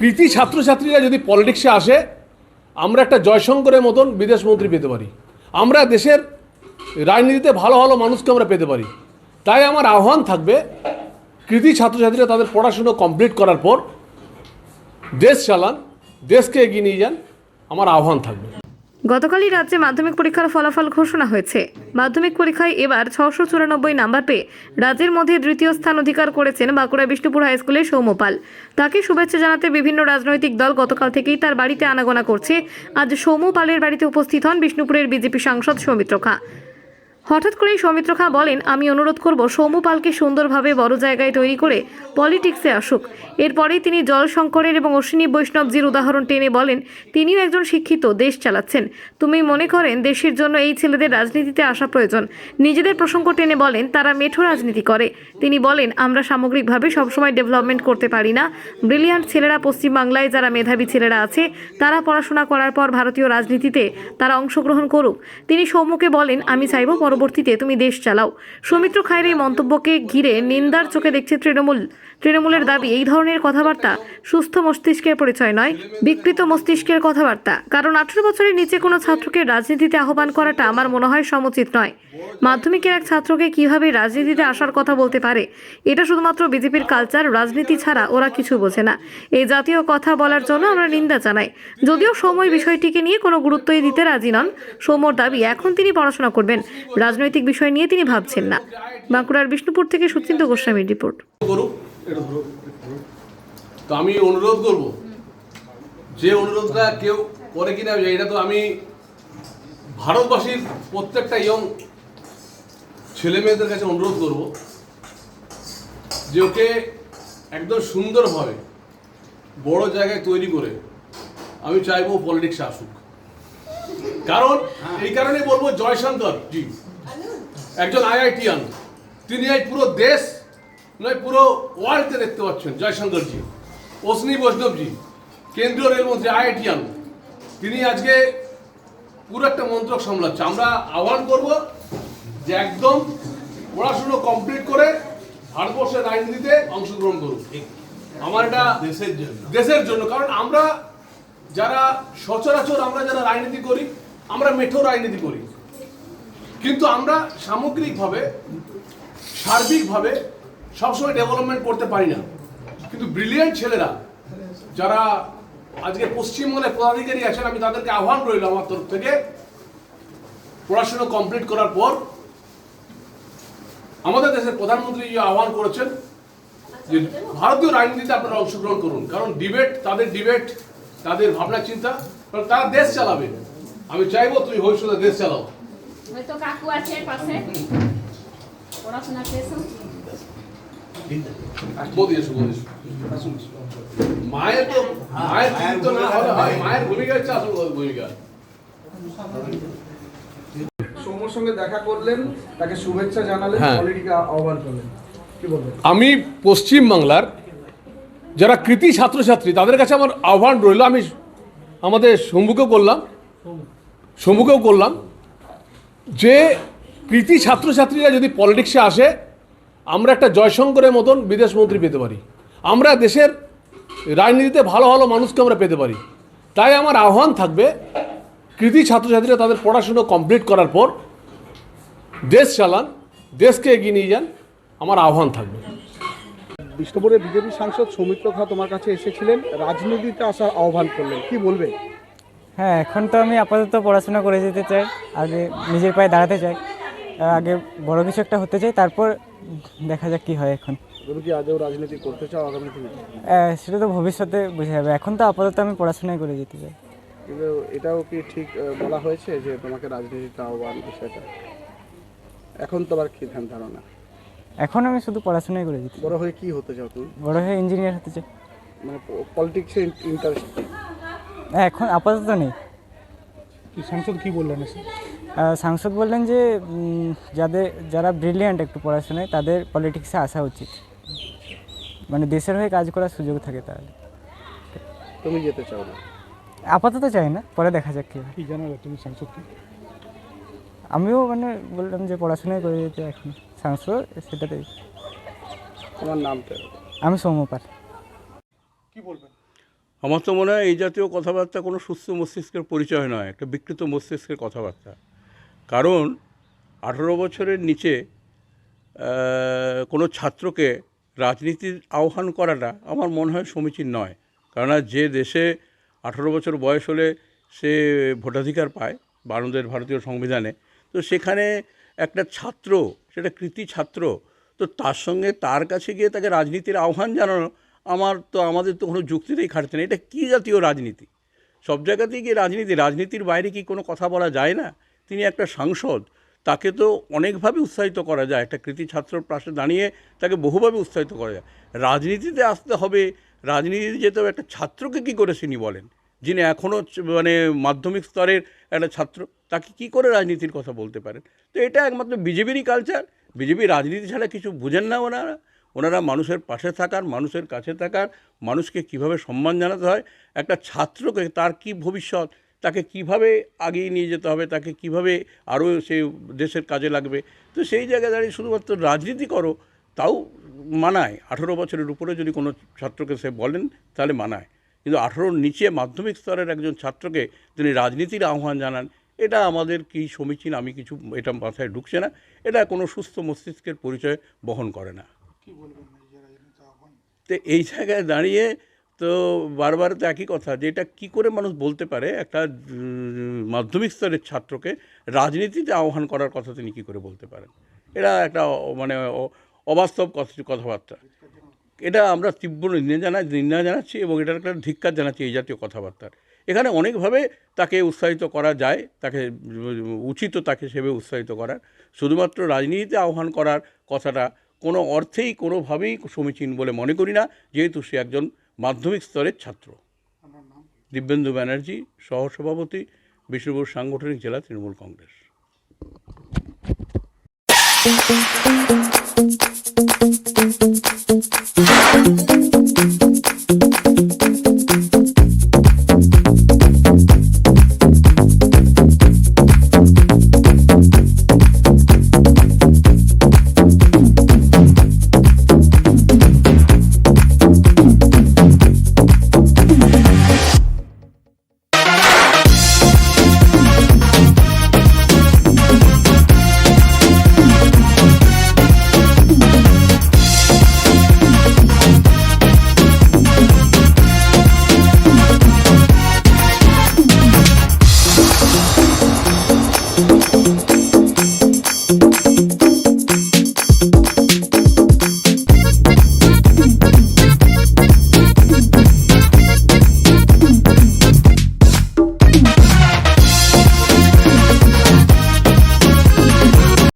কৃতি ছাত্রছাত্রীরা যদি পলিটিক্সে আসে, আমরা একটা জয়শঙ্করের মতন বিদেশ মন্ত্রী পেতে পারি। আমরা দেশের রাজনীতিতে ভালো ভালো মানুষকে আমরা পেতে পারি। তাই আমার আহ্বান থাকবে, কৃতি ছাত্রছাত্রীরা তাদের পড়াশুনো কমপ্লিট করার পর দেশ চালান, দেশকে এগিয়ে নিয়ে যান, আমার আহ্বান থাকবে। গতকালই রাজ্যে মাধ্যমিক পরীক্ষার ফলাফল ঘোষণা হয়েছে। মাধ্যমিক পরীক্ষায় এবার ছশো চুরানব্বই নাম্বার পেয়ে রাজ্যের মধ্যে তৃতীয় স্থান অধিকার করেছেন বাঁকুড়া বিষ্ণুপুর হাইস্কুলের সৌম্যপাল। তাকে শুভেচ্ছা জানাতে বিভিন্ন রাজনৈতিক দল গতকাল থেকেই তার বাড়িতে আনাগোনা করছে। আজ সৌম্যপালের বাড়িতে উপস্থিত হন বিষ্ণুপুরের বিজেপি সাংসদ সৌমিত্র খা। হঠাৎ করেই সৌমিত্র খাঁ বলেন, আমি অনুরোধ করব সৌম্যপালকে সুন্দরভাবে বড় জায়গায় তৈরি করে পলিটিক্সে আসুক। এরপরেই তিনি জল শঙ্করের এবং অশ্বিনী বৈষ্ণবজির উদাহরণ টেনে বলেন, তিনিও একজন শিক্ষিত, দেশ চালাচ্ছেন। তুমি মনে করেন দেশের জন্য এই ছেলেদের রাজনীতিতে আসা প্রয়োজন। নিজেদের প্রসঙ্গ টেনে বলেন, তারা মেঠো রাজনীতি করে। তিনি বলেন, আমরা সামগ্রিকভাবে সবসময় ডেভেলপমেন্ট করতে পারি না। ব্রিলিয়ান্ট ছেলেরা পশ্চিমবাংলায় যারা মেধাবী ছেলেরা আছে, তারা পড়াশোনা করার পর ভারতীয় রাজনীতিতে তারা অংশগ্রহণ করুক। তিনি সৌম্যকে বলেন, আমি চাইব পরবর্তীতে তুমি দেশ চালাও। সৌমিত্র খায়ের এই মন্তব্যকে ঘিরে নিন্দার চোখে দেখছে তৃণমূল। তৃণমূলের দাবি, এই ধরনের কথাবার্তা সুস্থ মস্তিষ্কের পরিচয় নয়, বিকৃত মস্তিষ্কের কথাবার্তা। কারণ আঠেরো বছরের নিচে কোনো ছাত্রকে রাজনীতিতে আহ্বান করাটা আমার মনে হয় সমুচিত নয়। মাধ্যমিকের এক ছাত্রকে কীভাবে রাজনীতিতে আসার কথা বলতে পারে, এটা শুধুমাত্র বিজেপির কালচার, রাজনীতি ছাড়া ওরা কিছু বোঝে না। এই জাতীয় কথা বলার জন্য আমরা নিন্দা জানাই। যদিও সময় বিষয়টিকে নিয়ে কোনো গুরুত্বই দিতে রাজি নন, সৌম্যর দাবি, এখন তিনি পড়াশোনা করবেন। রাজনৈতিক বিষয় নিয়ে তিনি ভাবছেন না। বাঁকুড়ার বিষ্ণুপুর থেকে সুচিন্ত গোস্বামীর রিপোর্ট। এটা তো আমি অনুরোধ করব, যে অনুরোধটা কেউ করে কিনা জানি তো আমি ভারতবাসীর প্রত্যেকটা ইয়ং ছেলে মেয়েদের কাছে অনুরোধ করব যে ওকে একদম সুন্দরভাবে বড় জায়গায় তৈরি করে আমি চাইব পলিটিক্সে আসুক। কারণ এই কারণে বলব জয়শঙ্কর জি, একজন আইআইটিয়ান তিনি এই পুরো দেশ নয় পুরো ওয়ার্ল্ডে দেখতে পাচ্ছেন জয়শঙ্করজি অশ্বিনী বৈষ্ণবজি কেন্দ্রীয় রেলমন্ত্রী আইআইটিয়ান তিনি আজকে পুরো একটা মন্ত্রক সামলাচ্ছে। আমরা আহ্বান করব যে একদম পড়াশুনো কমপ্লিট করে ভারতবর্ষের রাজনীতিতে অংশগ্রহণ করুক আমার এটা দেশের জন্য। দেশের জন্য কারণ আমরা যারা সচরাচর আমরা যারা রাজনীতি করি আমরা মেঠো রাজনীতি করি। কিন্তু আমরা সামগ্রিকভাবে সার্বিকভাবে সবসময় ডেভেলপমেন্ট করতে পারি না। কিন্তু ব্রিলিয়েন্ট ছেলেরা, যারা আজকে পশ্চিমবঙ্গের পদাধিকারী আছেন, আমি তাদেরকে আহ্বান রইল আমার তরফ থেকে, পড়াশোনা কমপ্লিট করার পর। আমাদের দেশের প্রধানমন্ত্রী যে আহ্বান করেছেন, যে ভারতীয় রাজনীতিতে আপনারা অংশগ্রহণ করুন, কারণ ডিবেট তাদের ডিবেট তাদের ভাবনা চিন্তা, কারণ তারা দেশ চালাবে। আমি চাইব তুমি ভবিষ্যতে দেশ চালাও। হয়তো কাকু আছে পাশে। পড়াশোনা মায়ের তো মায়ের চিন্তা না হলে হয় মায়ের ভূমিকা হচ্ছে আসল ভূমিকা সৌম্যর সঙ্গে দেখা করলেন তাকে শুভেচ্ছা জানালেন হ্যাঁ। পলিটিকা আহ্বান করলেন আমি পশ্চিম বাংলার যারা কৃতি ছাত্রছাত্রী তাদের কাছে আমার আহ্বান রইল আমি আমাদের শম্ভুকেও করলাম শম্ভুকেও করলাম যে কৃতি ছাত্রছাত্রীরা যদি পলিটিক্সে আসে আমরা একটা জয়শঙ্করের মতন বিদেশ মন্ত্রী পেতে পারি। আমরা দেশের রাজনীতিতে ভালো ভালো মানুষকে আমরা পেতে পারি। তাই আমার আহ্বান থাকবে কৃতি ছাত্রছাত্রীরা তাদের পড়াশুনো কমপ্লিট করার পর দেশ চালান দেশকে এগিয়ে নিয়ে যান আমার আহ্বান থাকবে। বিষ্ণুপুরের বিজেপি সাংসদ সৌমিত্র খা তোমার কাছে এসেছিলেন রাজনীতিতে আসার আহ্বান করলেন কি বলবে? হ্যাঁ এখন তো আমি আপাতত পড়াশোনা করে যেতে চাই আগে নিজের পায়ে দাঁড়াতে চাই আগে বড় কিছু একটা হতে চাই তারপর দেখা যাক কি হয় এখন। তুমি কি আদৌ রাজনীতি করতে চাও আগামী দিনে? সেটা তো ভবিষ্যতে বোঝা যাবে। এখন তো আপাতত আমি পড়াশোনাই করে যেতে চাই। কিন্তু এটাও কি ঠিক বলা হয়েছে যে তোমাকে রাজনীতিতে আহ্বান বিষয়টা? এখন তোমার কি ধ্যান ধারণা? এখন আমি শুধু পড়াশোনাই করে যেতে চাই। বড় হয়ে কি হতে চাও তুমি? বড় হয়ে ইঞ্জিনিয়ার হতে চাই। মানে পলিটিক্সে ইন্টারেস্ট হ্যাঁ, এখন আপাতত নেই। সাংসদ কি বললেন? আহ, সাংসদ বললেন যে যাদের যারা ব্রিলিয়ান্ট একটু পড়াশোনায় তাদের পলিটিক্সে আসা উচিত। মানে দেশের হয়ে কাজ করার সুযোগ থাকে তাহলে তুমি যেতে চাও না? আপাতত চাই না পরে দেখা যাক কী কি জানাবে তুমি সাংসদকে আমিও মানে বললাম যে পড়াশোনাই করে যেতে এখন। সাংসদ সেটাতেই। তোমার নামটা আমি সৌম্যপাল কি বলবেন? আমার তো মনে হয় এই জাতীয় কথাবার্তা কোনো সুস্থ মস্তিষ্কের পরিচয় নয় একটা বিকৃত মস্তিষ্কের কথাবার্তা। কারণ আঠেরো বছরের নিচে কোনো ছাত্রকে রাজনীতির আহ্বান করাটা আমার মনে হয় সমীচীন নয়। কেননা যে দেশে আঠেরো বছর বয়স হলে সে ভোটাধিকার পায় বাংলাদেশ ভারতীয় সংবিধানে, তো সেখানে একটা ছাত্র, সেটা কৃতি ছাত্র, তো তার সঙ্গে তার কাছে গিয়ে তাকে রাজনীতির আহ্বান জানানো আমার তো, আমাদের তো কোনো যুক্তিতেই খাটছে না এটা কী জাতীয় রাজনীতি? সব জায়গাতেই কি রাজনীতি? রাজনীতির বাইরে কি কোনো কথা বলা যায় না? তিনি একটা সাংসদ, তাকে তো অনেকভাবে উৎসাহিত করা যায়। একটা কৃতি ছাত্রর পাশে দাঁড়িয়ে তাকে বহুভাবে উৎসাহিত করা যায়। রাজনীতিতে আসতে হবে, রাজনীতিতে যেতে হবে, একটা ছাত্রকে কী করে তিনি বলেন? যিনি এখনও মানে মাধ্যমিক স্তরের একটা ছাত্র, তাকে কি করে রাজনীতির কথা বলতে পারেন? তো এটা একমাত্র বিজেপিরই কালচার বিজেপি রাজনীতি ছাড়া কিছু বুঝেন না ওনারা। ওনারা মানুষের পাশে থাকার, মানুষের কাছে থাকার, মানুষকে কীভাবে সম্মান জানাতে হয়, একটা ছাত্রকে তার কি ভবিষ্যৎ তাকে কীভাবে আগিয়ে নিয়ে যেতে হবে তাকে কীভাবে আরও সে দেশের কাজে লাগবে? তো সেই জায়গায় দাঁড়িয়ে শুধুমাত্র রাজনীতি করো তাও মানায়। আঠেরো বছরের উপরে যদি কোনো ছাত্রকে সে বলেন তাহলে মানায়। কিন্তু আঠেরোর নিচে মাধ্যমিক স্তরের একজন ছাত্রকে তিনি রাজনীতির আহ্বান জানান এটা আমাদের কি সমীচীন? আমি কিছু এটা মাথায় ঢুকছে না। এটা কোনো সুস্থ মস্তিষ্কের পরিচয় বহন করে না। তো এই জায়গায় দাঁড়িয়ে তো বারবার তো একই কথা, যে এটা কী করে মানুষ বলতে পারে? একটা মাধ্যমিক স্তরের ছাত্রকে রাজনীতিতে আহ্বান করার কথা তিনি কী করে বলতে পারেন? এটা একটা মানে অবাস্তব কথা, কথাবার্তা। এটা আমরা তীব্র নিন্দা জানা নিন্দা জানাচ্ছি এবং এটার একটা ধিক্কার জানাচ্ছি এই জাতীয় কথাবার্তার। এখানে অনেকভাবে তাকে উৎসাহিত করা যায়, তাকে, উচিত তাকে সেভাবে উৎসাহিত করার। শুধুমাত্র রাজনীতিতে আহ্বান করার কথাটা কোনো অর্থেই কোনোভাবেই সমীচীন বলে মনে করি না। যেহেতু সে একজন মাধ্যমিক স্তরের ছাত্র। দিব্যেন্দু ব্যানার্জি সহসভাপতি বিষ্ণুপুর সাংগঠনিক জেলা তৃণমূল কংগ্রেস।